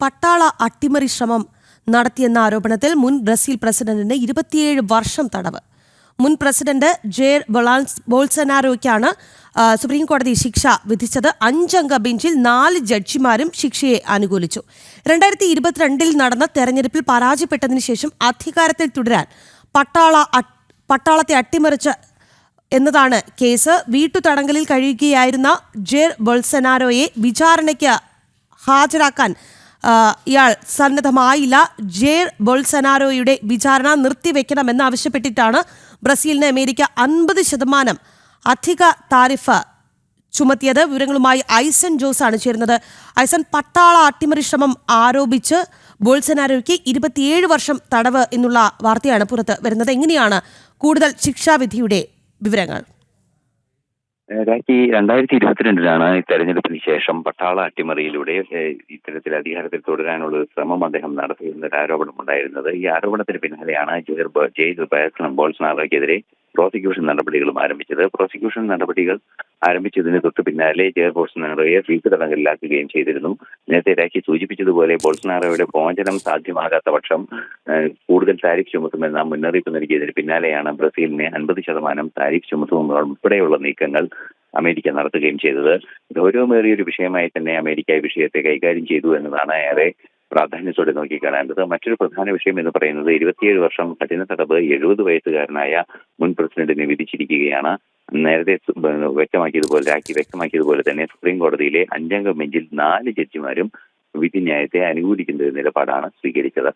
പട്ടാള അട്ടിമറി ശ്രമം നടത്തിയെന്ന ആരോപണത്തിൽ മുൻ ബ്രസീൽ പ്രസിഡന്റിന് ഇരുപത്തിയേഴ് വർഷം തടവ്. മുൻ പ്രസിഡന്റ് ജെയർ ബൊളാൻസ് ബോൾസനാരോയ്ക്കാണ് സുപ്രീംകോടതി സുപ്രീം കോടതി ശിക്ഷ വിധിച്ചത്. അഞ്ചംഗ ബെഞ്ചിൽ നാല് ജഡ്ജിമാരും ശിക്ഷയെ അനുകൂലിച്ചു. രണ്ടായിരത്തി ഇരുപത്തിരണ്ടിൽ നടന്ന തെരഞ്ഞെടുപ്പിൽ പരാജയപ്പെട്ടതിനു ശേഷം അധികാരത്തിൽ തുടരാൻ പട്ടാള പട്ടാളത്തെ അട്ടിമറിച്ച എന്നതാണ് കേസ്. വീട്ടുതടങ്കലിൽ കഴിയുകയായിരുന്ന ജെയർ ബൊൾസനാരോയെ വിചാരണയ്ക്ക് ഹാജരാക്കാൻ ഇയാൾ സന്നദ്ധമായില്ല. ജെയർ ബൊൾസനാരോയുടെ വിചാരണ നിർത്തിവെക്കണമെന്നാവശ്യപ്പെട്ടിട്ടാണ് ബ്രസീലിന് അമേരിക്ക അൻപത് ശതമാനം അധിക താരിഫ് ചുമത്തിയത്. വിവരങ്ങളുമായി ഐസൻ ജോസ് ആണ് ചേരുന്നത്. ഐസൻ പട്ടാള അട്ടിമറി ശ്രമം ആരോപിച്ച് ബോൾസനാരോയ്ക്ക് ഇരുപത്തിയേഴ് വർഷം തടവ് എന്നുള്ള വാർത്തയാണ് പുറത്ത് വരുന്നത്. എങ്ങനെയാണ് കൂടുതൽ ശിക്ഷാവിധിയുടെ വിവരങ്ങൾ? രണ്ടായിരത്തി ഇരുപത്തിരണ്ടിലാണ് തെരഞ്ഞെടുപ്പിന് ശേഷം പട്ടാള അട്ടിമറിയിലൂടെ ഇത്തരത്തിൽ അധികാരത്തിൽ തുടരാനുള്ള ശ്രമം അദ്ദേഹം നടത്തിയിരുന്ന ഒരു ആരോപണം ഉണ്ടായിരുന്നത് ഈ ആരോപണത്തിന് പിന്നാലെയാണ് ജെയർ ബോ- ജെയർ ബോൾസണ- ബോൾസണാറോയ്ക്കെതിരെ പ്രോസിക്യൂഷൻ നടപടികളും ആരംഭിച്ചത്. പ്രോസിക്യൂഷൻ നടപടികൾ ആരംഭിച്ചതിന് തൊട്ട് പിന്നാലെ ബോൾസനാറോയെ വീട്ടു തടങ്കലിലാക്കുകയും ചെയ്തിരുന്നു. നേരത്തെ രാഖി സൂചിപ്പിച്ചതുപോലെ ബോൾസനാറോയുടെ മോചനം സാധ്യമാകാത്ത പക്ഷം കൂടുതൽ താരിഫ് ചുമത്തുമെന്ന മുന്നറിയിപ്പ് നൽകിയതിന് പിന്നാലെയാണ് ബ്രസീലിനെ അൻപത് ശതമാനം താരിഫ് ചുമത്തുമെന്ന ഉൾപ്പെടെയുള്ള നീക്കങ്ങൾ അമേരിക്ക നടത്തുകയും ചെയ്തത്. ഗൗരവമേറിയൊരു വിഷയമായി തന്നെ അമേരിക്ക ഈ വിഷയത്തെ കൈകാര്യം ചെയ്തു എന്നതാണ് ഏറെ പ്രാധാന്യത്തോടെ നോക്കിക്കാണേണ്ടത് മറ്റൊരു പ്രധാന വിഷയം എന്ന് പറയുന്നത് ഇരുപത്തിയേഴ് വർഷം കഠിന തടവ് എഴുപത് വയസ്സുകാരനായ മുൻ പ്രസിഡന്റിനെ വിധിച്ചിരിക്കുകയാണ്. നേരത്തെ വ്യക്തമാക്കിയതുപോലെ രാഖി വ്യക്തമാക്കിയതുപോലെ തന്നെ സുപ്രീം കോടതിയിലെ അഞ്ചംഗ ബെഞ്ചിൽ നാല് ജഡ്ജിമാരും വിധി ന്യായത്തെ അനുകൂലിക്കുന്ന ഒരു നിലപാടാണ് സ്വീകരിച്ചത്.